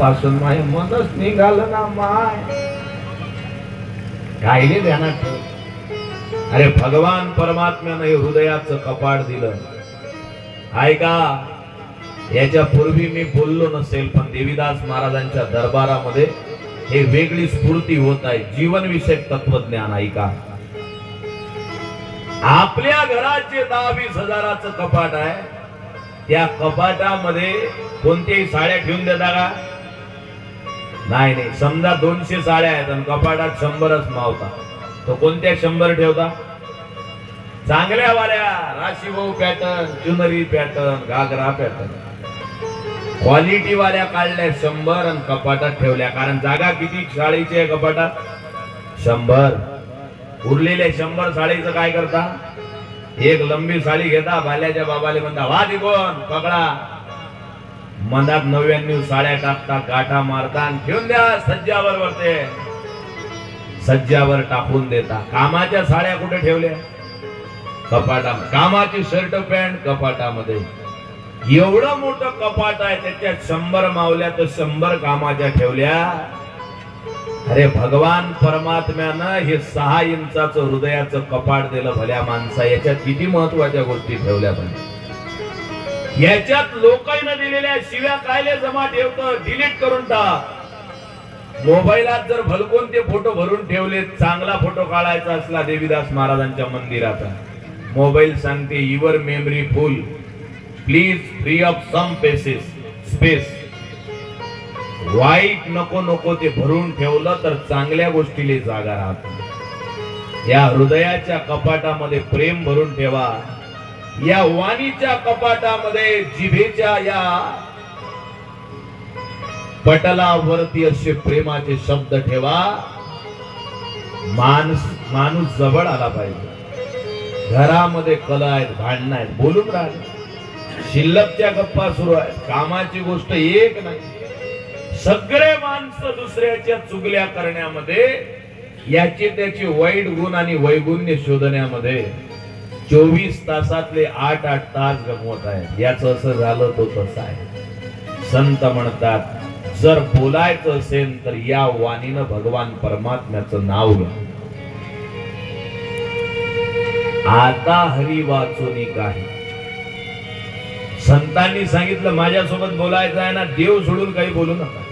पासून माय मनच निघाल ना माय. राहिले ध्यानात. अरे भगवान परमात्म्यानं हे हृदयाचं कपाट दिलं. ऐका याच्या पूर्वी मी बोललो नसेल पण देवीदास महाराजांच्या दरबारामध्ये हे वेगळी स्फूर्ती होत आहे. जीवनविषयक तत्वज्ञान ऐका आपल्या घरात जे दहा वीस हजाराचं कपाट आहे. त्या कपाटामध्ये कोणत्याही साड्या ठेवून देता का? नाही नाही. समजा दोनशे साड्या आहेत आणि कपाटात शंभरच मावता. तो कोणत्या शंभर ठेवता? चांगल्या वाल्या. राशीभाऊ पॅटर्न ज्युनरी पॅटर्न घागरा पॅटर्न. क्वालिटी वाल्या काढल्या शंभर आणि कपाटात ठेवल्या. कारण जागा किती साडीची आहे कपाटात? शंभर. उरलेल्या शंभर साडीचं काय करता? एक लंबी साडी घेता. भाल्याच्या बाबाले म्हणता वा दिगोन पकडा. मनात नव्याण्णव साड्या टाकता गाठा मारता आणि ठेवून द्या सज्जावर वरते. सज्जावर टाकून देता. कामाच्या साड्या कुठे ठेवल्या? कपाटा कामाची शर्ट पॅन्ट कपाटामध्ये. एवढं मोठं कपाट आहे त्याच्यात शंभर मावल्या तर शंभर कामाच्या ठेवल्या. अरे भगवान परमात्म्यानं हे सहा इंचाचं हृदयाचं कपाट दिलं भल्या माणसा याच्यात किती महत्त्वाच्या गोष्टी ठेवल्या पाहिजे याच्यात लोकांना दिलेल्या शिव्या कायले जमा ठेवत? डिलीट करून टाक. मोबाईलात जर भलकून ते फोटो भरून ठेवले चांगला फोटो काढायचा असला देवीदास महाराजांच्या मंदिराचा. मोबाईल सांगते your memory full please free off some spaces space वाईट नको नको ते भरून ठेवलं तर चांगल्या गोष्टीला जागा राहत. या हृदयाच्या कपाटामध्ये प्रेम भरून ठेवा. या वाणीच्या कपाटामध्ये जिभेच्या या पटलावरती असे प्रेमाचे शब्द ठेवा. माणूस माणूस जवळ आला पाहिजे. घरामध्ये कला आहेत भांडणं आहेत बोलून राहिले शिल्लकच्या गप्पा सुरू आहेत कामाची गोष्ट एक नाही. सगळे माणसं दुसऱ्याच्या चुगल्या करण्यामध्ये याचे त्याचे वाईट गुण आणि वैगुण्य शोधण्यामध्ये चोवीस तासातले आठ आठ तास गमवत आहेत. याच असं झालं तो तसं आहे. संत म्हणतात जर बोलायचं असेल तर या वाणीनं भगवान परमात्म्याचं नाव घ्या. आता हरी वाचोनी काही. संतांनी सांगितलं माझ्यासोबत बोलायचं आहे ना देव सोडून काही बोलू नका.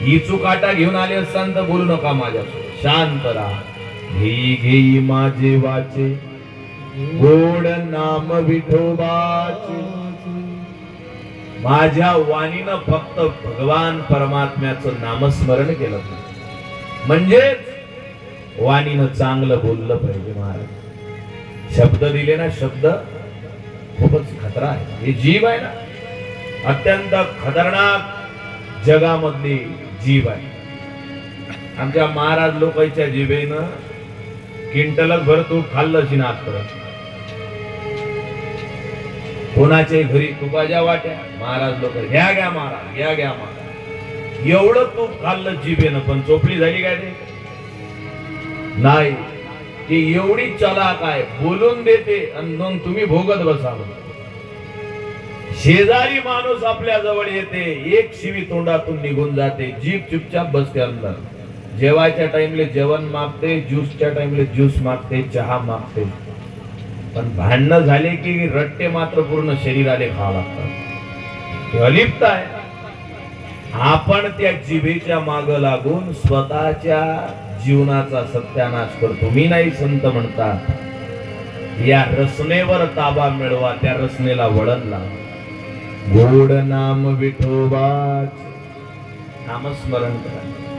ही चुकाटा घेऊन आले असताना तर बोलू नका माझ्यासोबत. शांत राहा. घेई घेई माझे वाचे. गोड नाम विठोबाची. माझ्या वाणीनं फक्त भगवान परमात्म्याचं नामस्मरण केलं. म्हणजेच वाणीनं चांगलं बोललं पाहिजे महाराज. शब्द दिले ना शब्द खूपच खतरा आहे. हे जीव आहे ना. अत्यंत खतरनाक जगामधली जीव आहे. आमच्या महाराज लोकांच्या जीवेनं किंटलच भर तू खाल्लं नाच करत. कोणाच्या घरी तुपाच्या वाट्या? महाराज लोक घ्या घ्या महाराज घ्या घ्या महाराज. एवढं तूप खाल्लं जिभेनं पण चोपडी झाली काय ते? नाही. ती एवढी चलाक आहे बोलून देते आणि मग तुम्ही भोगत बसा. शेजारी माणूस आपल्या जवळ येते एक शिवी तोंडातून निघून जाते जीभ चुपचाप बसते अंदर जेवायच्या टाइमले जेवण मागते ज्यूसच्या टाइमले ज्यूस मागते चहा मागते. पण भांडणं झाले की रट्टे मात्र पूर्ण शरीराले खावा लागतात. ते अलिप्त आहे. आपण त्या जिभेच्या माग लागून स्वतःच्या जीवनाचा सत्यानाश करतो. मी नाही संत म्हणतात. या रचनेवर ताबा मिळवा त्या रचनेला वळण लावा. गोड नाम विठोबाच नामस्मरण करा.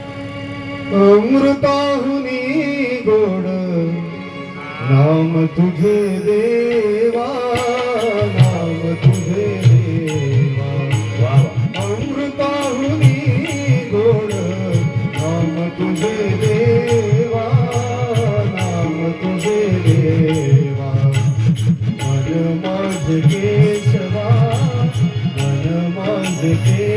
अमृताहुनी गोड नाम तुझे देवा नाम तुझे देवा वा वा अमृताहुनी गोड नाम तुझे देवा नाम तुझे देवा मन माझ केशवा मन माझ केशवा